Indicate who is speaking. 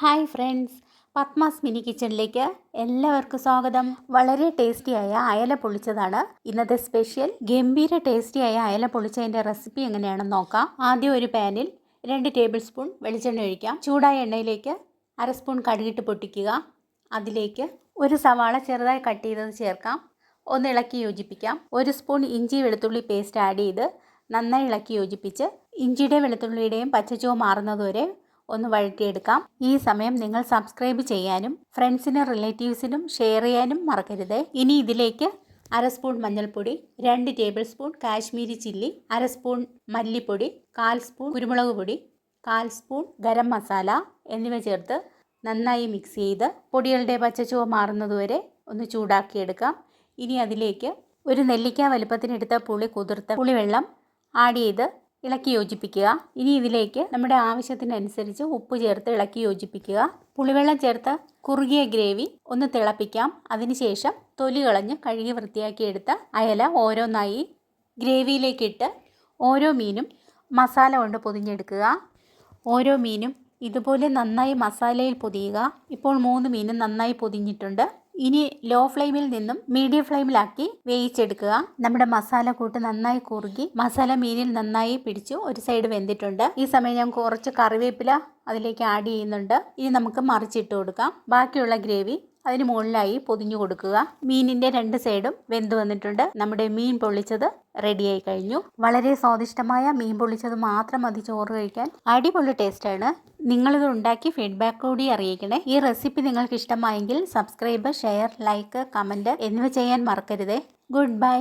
Speaker 1: Hi friends Padmas mini കിച്ചണിലേക്ക് എല്ലാവർക്കും സ്വാഗതം. വളരെ ടേസ്റ്റിയായ അയല പൊളിച്ചതാണ്. ഇന്നത്തെ സ്പെഷ്യൽ ഗംഭീര ടേസ്റ്റിയായ അയല പൊളിച്ചതിന്റെ റെസിപ്പി എങ്ങനെയാണെന്ന് നോക്കാം. ആദ്യം ഒരു പാനിൽ രണ്ട് ടേബിൾ സ്പൂൺ വെളിച്ചെണ്ണ ഒഴിക്കാം. ചൂടായ എണ്ണയിലേക്ക് അര സ്പൂൺ കടുകിട്ട് പൊട്ടിക്കുക. അതിലേക്ക് ഒരു സവാള ചെറുതായി കട്ട് ചെയ്തത് ചേർക്കാം. ഒന്ന് ഇളക്കി യോജിപ്പിക്കാം. ഒരു സ്പൂൺ ഇഞ്ചി വെളുത്തുള്ളി പേസ്റ്റ് ആഡ് ചെയ്ത് നന്നായി ഇളക്കി യോജിപ്പിച്ച് ഇഞ്ചിയുടെയും വെളുത്തുള്ളിയുടെയും പച്ചച്ചുവ മാറുന്നതുവരെ ഒന്ന് വഴറ്റിയെടുക്കാം. ഈ സമയം നിങ്ങൾ സബ്സ്ക്രൈബ് ചെയ്യാനും ഫ്രണ്ട്സിനും റിലേറ്റീവ്സിനും ഷെയർ ചെയ്യാനും മറക്കരുത്. ഇനി ഇതിലേക്ക് അര സ്പൂൺ മഞ്ഞൾപ്പൊടി രണ്ട് ടേബിൾ സ്പൂൺ കാശ്മീരി ചില്ലി അര സ്പൂൺ മല്ലിപ്പൊടി കാൽ സ്പൂൺ കുരുമുളക് പൊടി കാൽ സ്പൂൺ ഗരം മസാല എന്നിവ ചേർത്ത് നന്നായി മിക്സ് ചെയ്ത് പൊടികളുടെ പച്ചച്ചുവ മാറുന്നതുവരെ ഒന്ന് ചൂടാക്കിയെടുക്കാം. ഇനി അതിലേക്ക് ഒരു നെല്ലിക്ക വലുപ്പത്തിനെടുത്ത പുളി കുതിർത്ത പുളിവെള്ളം ആഡ് ചെയ്ത് ഇളക്കി യോജിപ്പിക്കുക. ഇനി ഇതിലേക്ക് നമ്മുടെ ആവശ്യത്തിനനുസരിച്ച് ഉപ്പ് ചേർത്ത് ഇളക്കി യോജിപ്പിക്കുക. പുളിവെള്ളം ചേർത്ത് കുറുകിയ ഗ്രേവി ഒന്ന് തിളപ്പിക്കാം. അതിനുശേഷം തൊലി കളഞ്ഞ് കഴുകി വൃത്തിയാക്കിയെടുത്ത അയല ഓരോന്നായി ഗ്രേവിയിലേക്കിട്ട് ഓരോ മീനും മസാല കൊണ്ട് പൊതിഞ്ഞെടുക്കുക. ഓരോ മീനും ഇതുപോലെ നന്നായി മസാലയിൽ പൊതിയുക. ഇപ്പോൾ മൂന്ന് മീനും നന്നായി പൊതിഞ്ഞിട്ടുണ്ട്. ഇനി ലോ ഫ്ലെയിമിൽ നിന്നും മീഡിയം ഫ്ലെയിമിലാക്കി വേവിച്ചെടുക്കുക. നമ്മുടെ മസാല കൂട്ട് നന്നായി കുറുകി മസാല മീനിൽ നന്നായി പിടിച്ചു ഒരു സൈഡ് വെന്തിട്ടുണ്ട്. ഈ സമയം ഞാൻ കുറച്ച് കറിവേപ്പില അതിലേക്ക് ആഡ് ചെയ്യുന്നുണ്ട്. ഇനി നമുക്ക് മറിച്ചിട്ട് കൊടുക്കാം. ബാക്കിയുള്ള ഗ്രേവി അതിന് മുകളിലായി പൊതിഞ്ഞു കൊടുക്കുക. മീനിന്റെ രണ്ട് സൈഡും വെന്ത് വന്നിട്ടുണ്ട്. നമ്മുടെ മീൻ പൊള്ളിച്ചത് റെഡിയായി കഴിഞ്ഞു. വളരെ സ്വാദിഷ്ടമായ മീൻ പൊള്ളിച്ചത് മാത്രം മതി ചോറ് കഴിക്കാൻ. അടിപൊളി ടേസ്റ്റാണ് നിങ്ങളിത് ഉണ്ടാക്കി ഫീഡ്ബാക്ക് കൂടി അറിയിക്കണേ. ഈ റെസിപ്പി നിങ്ങൾക്ക് ഇഷ്ടമായെങ്കിൽ സബ്സ്ക്രൈബ് ഷെയർ ലൈക്ക് കമന്റ് എന്നിവ ചെയ്യാൻ മറക്കരുതേ. Good bye